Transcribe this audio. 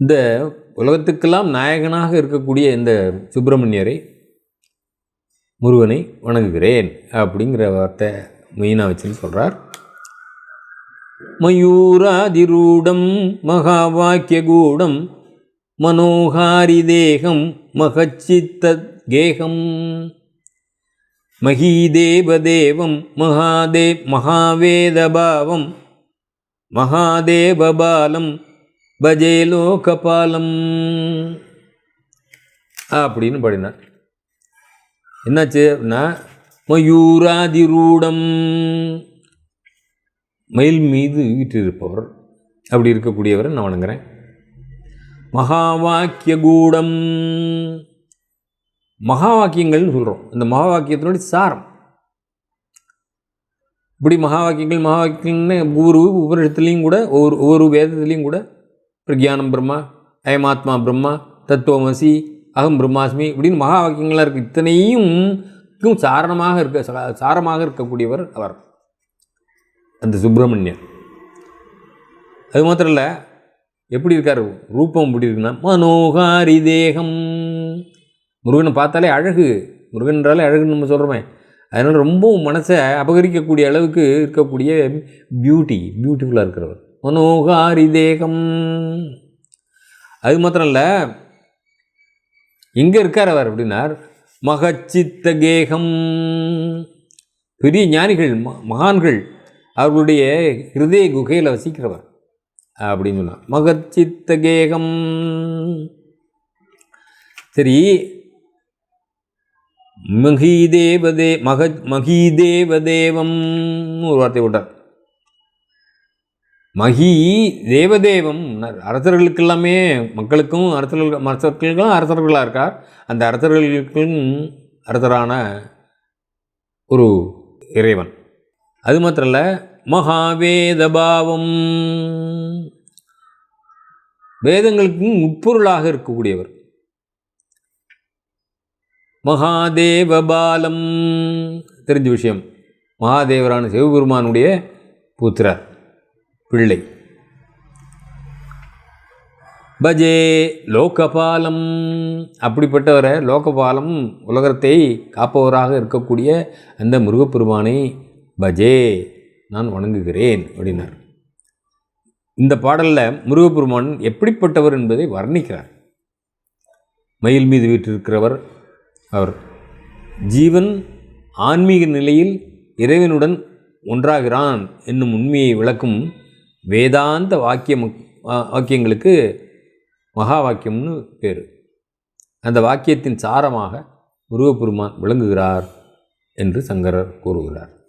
இந்த உலகத்துக்கெல்லாம் நாயகனாக இருக்கக்கூடிய இந்த சுப்பிரமணியரை முருகனை வணங்குகிறேன் அப்படிங்கிற வார்த்தை மெயினாக வச்சுன்னு சொல்கிறார் மயூராதிரூடம் மகாவாக்கியகூடம் மனோகாரி தேகம் மகச்சித்த கேகம் மகீதேவதேவம் மகாதே மகாவேதபாவம் மகாதேவபாலம் பஜே லோகபாலம் அப்படின்னு பாடினார். என்னாச்சு அப்படின்னா மயூராதிரூடம். மயில் மீது வீற்றிருப்பவர். அப்படி இருக்கக்கூடியவரை நான் வணங்குறேன். மகா வாக்கிய கூடம் மகா வாக்கியங்கள்னு சொல்கிறோம் இந்த மகா வாக்கியத்தினுடைய சாரம். இப்படி மகா வாக்கியங்கள் மகா வாக்கியங்கள்னு ஒவ்வொரு உபரிஷத்துலேயும் கூட ஒவ்வொரு ஒவ்வொரு வேதத்துலேயும் கூட பிரக்யானம் பிரம்மா அயமாத்மா பிரம்மா தத்துவமசி அகம் பிரம்மாஸ்மி இப்படின்னு மகா வாக்கியங்களாக இருக்குது இத்தனையும் சாரணமாக இருக்க சாரமாக இருக்கக்கூடியவர் அவர். அந்த சுப்பிரமணியன். அது மாத்திரம் இல்லை எப்படி இருக்கார்? ரூபம் எப்படி இருக்குன்னா மனோகாரி தேகம். முருகனை பார்த்தாலே அழகு. முருகன்றாலே அழகுன்னு நம்ம சொல்கிறோமே அதனால் ரொம்பவும் மனசை அபகரிக்கக்கூடிய அளவுக்கு இருக்கக்கூடிய பியூட்டி பியூட்டிஃபுல்லாக இருக்கிறவர். மனோகாரி தேகம். அது மாத்திரம் இல்லை எங்கே இருக்கார் அவர் அப்படின்னார் மகச்சித்த கேகம். பெரிய ஞானிகள் ம- மகான்கள் அவர்களுடைய ஹிருதய குகையில் வசிக்கிறவர் அப்படின்னு சொன்னார். மகச்சித்த கேகம். சரி மகீதேவதே மக மகீதேவதேவம் ஒரு வார்த்தை விட்டார் மகி தேவதேவம். அரசர்களுக்கெல்லாமே மக்களுக்கும் அரசர்கள் அரசர்களுக்கும் அரசர்களாக இருக்கார். அந்த அரசர்களுக்கும் அரசரான ஒரு இறைவன். அது மாத்திரம் இல்லை மகாவேத பாவம். வேதங்களுக்கும் உட்பொருளாக இருக்கக்கூடியவர். மகாதேவ பாலம். தெரிஞ்ச விஷயம். மகாதேவரான சிவபெருமானுடைய புத்திரர். பிள்ளை. பஜே லோகபாலம். அப்படிப்பட்டவரை லோகபாலம் உலகத்தை காப்பவராக இருக்கக்கூடிய அந்த முருகப்பெருமானை பஜே நான் வணங்குகிறேன் அப்படின்னார். இந்த பாடலில் முருகப்பெருமான் எப்படிப்பட்டவர் என்பதை வர்ணிக்கிறார். மயில் மீது வீற்றிருக்கிறவர் அவர். ஜீவன் ஆன்மீக நிலையில் இறைவனுடன் ஒன்றாகிறான் என்னும் உண்மையை விளக்கும் வேதாந்த வாக்கியம் வாக்கியங்களுக்கு மகா வாக்கியம்னு பேர். அந்த வாக்கியத்தின் சாரமாக முருகப்பெருமான் விளங்குகிறார் என்று சங்கரர் கூறுகிறார்.